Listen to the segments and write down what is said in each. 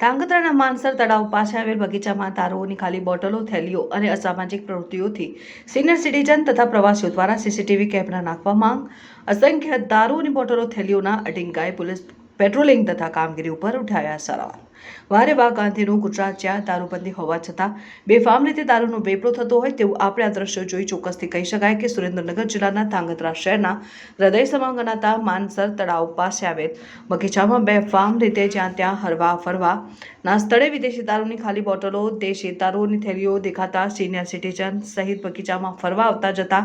ધાંગધ્રાના માનસર તળાવ પાસે આવેલ બગીચામાં દારૂઓની ખાલી બોટલો, થેલીઓ અને અસામાજિક પ્રવૃત્તિઓથી સિનિયર સિટીઝન તથા પ્રવાસીઓ દ્વારા સીસીટીવી કેમેરા નાખવા માંગ. અસંખ્ય દારૂની બોટલો, થેલીઓના અટિંગાએ પોલીસ પેટ્રોલિંગ તથા કામગીરી ઉપર ઉઠાવ્યા સવાલ વારે વા ગાંધીનું ગુજરાત જ્યાં દારૂબંધી હોવા છતાં બેફામ રીતે દારૂનો વેપરો થતો હોય તેવું આપણે આ દ્રશ્યો જોઈ ચોક્કસથી કહી શકાય કે સુરેન્દ્રનગર જિલ્લાના ધાંગધ્રા શહેરના હૃદય સમાન ગણાતા માનસર તળાવ પાસે આવેલ બગીચામાં બેફામ રીતે જ્યાં ત્યાં હરવા ફરવા ના સ્થળે વિદેશી દારૂની ખાલી બોટલો, દેશી દારૂની થેલીઓ દેખાતા સિનિયર સિટીઝન સહિત બગીચામાં ફરવા આવતા જતા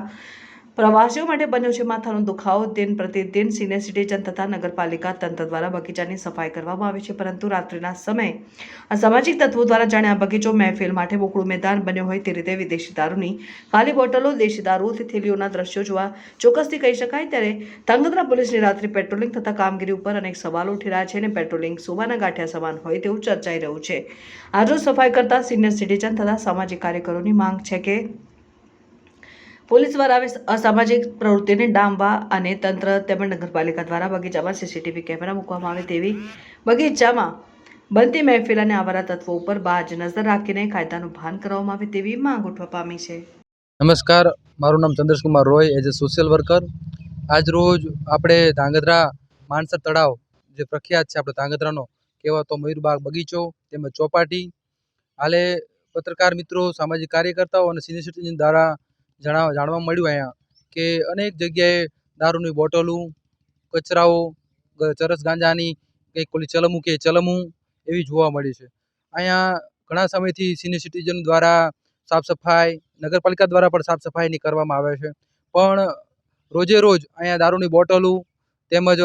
પ્રવાસીઓ માટે બન્યો છે માથાનો દુખાવો. દિન પ્રતિદિન સિનિયર સિટીઝન તથા નગરપાલિકા તંત્ર દ્વારા બગીચાની સફાઈ કરવામાં આવે છે, પરંતુ રાત્રિના સમયે અસામાજિક તત્વો દ્વારા જાણે આ બગીચો મહેફિલ માટે મોકળું મેદાન બન્યો હોય તે રીતે વિદેશી દારૂની ખાલી બોટલો, દેશી દારૂથી થેલીઓના દ્રશ્યો જોવા ચોક્કસથી કહી શકાય. ત્યારે ધાંગધ્રા પોલીસની રાત્રિ પેટ્રોલિંગ તથા કામગીરી ઉપર અનેક સવાલો ઉઠી રહ્યા છે અને પેટ્રોલિંગ સુવાના ગાંઠિયા સમાન હોય તેવું ચર્ચાઈ રહ્યું છે. આજરોજ સફાઈ કરતા સિનિયર સિટીઝન તથા સામાજિક કાર્યકરોની માંગ છે કે પોલીસ દ્વારા આવી અસામાજિક પ્રવૃત્તિને ડામવા અને તંત્ર તેમજ નગરપાલિકા દ્વારા બગીચામાં સીસીટીવી કેમેરા મૂકવામાં આવે તેવી બગીચામાં બનતી મહેફિલ અને આવારા તત્વો ઉપર બાજ નજર રાખીને કાયદાનું ભાન કરવામાં આવે તેવી માંગ ઉઠવા પામી છે. નમસ્કાર. મારું નામ Chandrashkumar Roy, as a social worker. આજ રોજ આપણે ધાંગધ્રા માનસર તળાવ જે પ્રખ્યાત છે આપણે ધાંગધ્રાનો કહેવાતો મયુરબાગ બગીચો તેમજ ચોપાટી. હાલે પત્રકાર મિત્રો, સામાજિક કાર્યકર્તાઓ અને સિનિયર સિટીઝન દ્વારા જણાવ, જાણવા મળ્યું અહીંયા કે અનેક જગ્યાએ દારૂની બોટલો, કચરાઓ ચરસ ગાંજાની કંઈક ઓલી ચલમું કે ચલમું એવી જોવા મળી છે. અહીંયા ઘણા સમયથી સિનિયર સિટીઝન દ્વારા સાફ સફાઈ, નગરપાલિકા દ્વારા પણ સાફ સફાઈની કરવામાં આવે છે. પણ રોજે રોજ અહીંયા દારૂની બોટલો તેમજ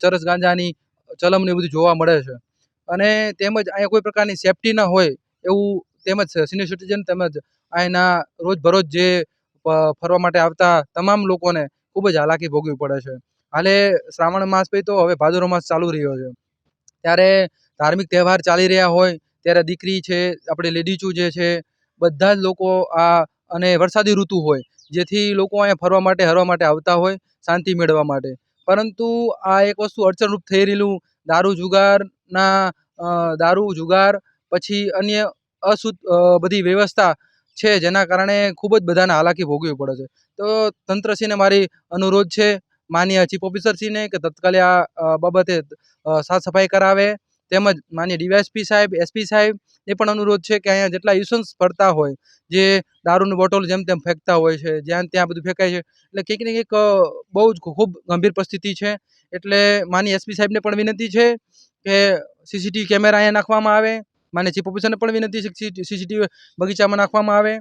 ચરસ ગાંજાની ચલમને બધું જોવા મળે છે. અને તેમજ અહીંયા કોઈ પ્રકારની સેફટી ન હોય એવું તેમજ સિનિયર સિટીઝન તેમજ અહીંના રોજબરોજ જે ફરવા માટે આવતા તમામ લોકોને ખૂબ જ હાલાકી ભોગવી પડે છે. હાલે શ્રાવણ માસ પછી તો હવે ભાદરો માસ ચાલુ રહ્યો છે. ત્યારે ધાર્મિક તહેવાર ચાલી રહ્યા હોય, ત્યારે દીકરી છે, આપણે લેડીઝો જે છે, બધા જ લોકો આ અને વરસાદી ઋતુ હોય, જેથી લોકો અહીંયા ફરવા માટે, હરવા માટે આવતા હોય, શાંતિ મેળવવા માટે. પરંતુ આ એક વસ્તુ અડચણરૂપ થઈ રહેલું, દારૂ જુગારના દારૂ જુગાર, પછી અન્ય અશુદ્ધ બધી વ્યવસ્થા છે, જેના કારણે ખૂબ જ બધાને હાલાકી ભોગવવી પડે છે. તો તંત્રશ્રીને મારી અનુરોધ છે, માન્ય ચીફ ઓફિસરશ્રીને કે તત્કાલે આ બાબતે સાફ સફાઈ કરાવે. તેમજ માન્ય ડીવાયએસપી સાહેબ એસપી સાહેબ, એ પણ અનુરોધ છે કે અહીંયા જેટલા યુસન્સ ફરતા હોય, જે દારૂની બોટલ જેમ તેમ ફેંકતા હોય છે, જ્યાં ત્યાં બધું ફેંકાય છે, એટલે કંઈક ને કંઈક બહુ જ ખૂબ ગંભીર પરિસ્થિતિ છે. એટલે માની એસપી સાહેબને પણ વિનંતી છે કે સીસીટીવી કેમેરા અહીંયા નાખવામાં આવે. માન્ય ચીફ ઓફિસરને પણ વિનંતી છે સીસીટીવી બગીચામાં નાખવામાં આવે.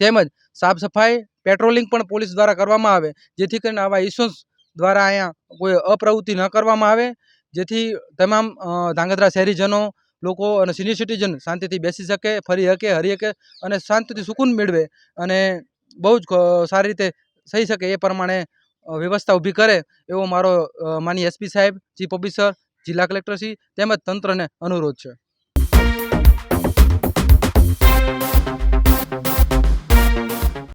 તેમજ સાફ સફાઈ, પેટ્રોલિંગ પણ પોલીસ દ્વારા કરવામાં આવે, જેથી કરીને આવા ઇસ્યુઝ દ્વારા અહીંયા કોઈ અપ્રવૃત્તિ ન કરવામાં આવે. જેથી તમામ ધાંગધ્રા શહેરીજનો, લોકો અને સિનિયર સિટીઝન શાંતિથી બેસી શકે, ફરી શકે હરી શકે અને શાંતિથી સુકૂન મેળવે અને બહુ જ સારી રીતે થઈ શકે એ પ્રમાણે વ્યવસ્થા ઊભી કરે એવો મારો માની એસપી સાહેબ, ચીફ ઓફિસર, જિલ્લા કલેક્ટરશ્રી તેમજ તંત્રને અનુરોધ છે.